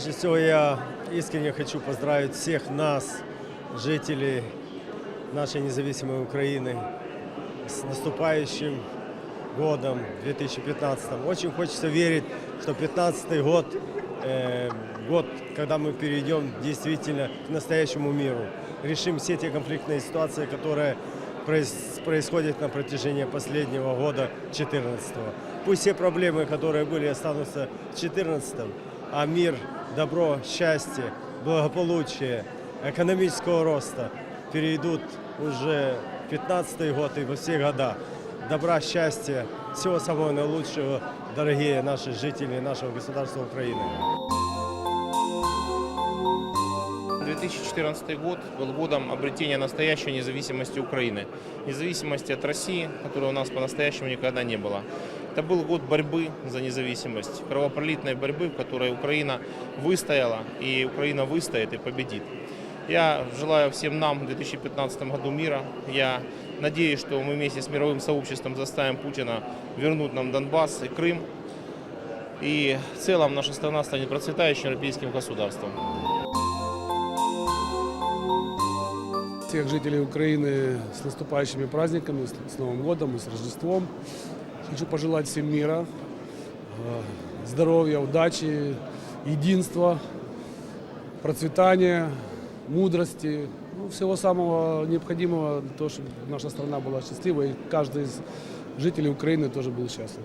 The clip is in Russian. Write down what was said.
всего, я искренне хочу поздравить всех нас, жителей нашей независимой Украины, с наступающим годом 2015. Очень хочется верить, что 2015 год, э, год, когда мы перейдем действительно к настоящему миру, решим все те конфликтные ситуации, которые проис- происходят на протяжении последнего года 2014. Пусть все проблемы, которые были, останутся в 2014, а мир, добро, счастье, благополучие, экономического роста перейдут уже в 15 год и во все года. Добра, счастья, всего самого наилучшего, дорогие наши жители нашего государства Украины. 2014 год был годом обретения настоящей независимости Украины. Независимости от России, которой у нас по-настоящему никогда не было. Это был год борьбы за независимость, кровопролитной борьбы, в которой Украина выстояла, и Украина выстоит и победит. Я желаю всем нам в 2015 году мира. Я надеюсь, что мы вместе с мировым сообществом заставим Путина вернуть нам Донбасс и Крым. И в целом наша страна станет процветающим европейским государством. всех жителей Украины с наступающими праздниками, с Новым годом и с Рождеством. Хочу пожелать всем мира, э, здоровья, удачи, единства, процветания, мудрости, ну, всего самого необходимого того, чтобы наша страна была счастливой и каждый из жителей Украины тоже был счастлив.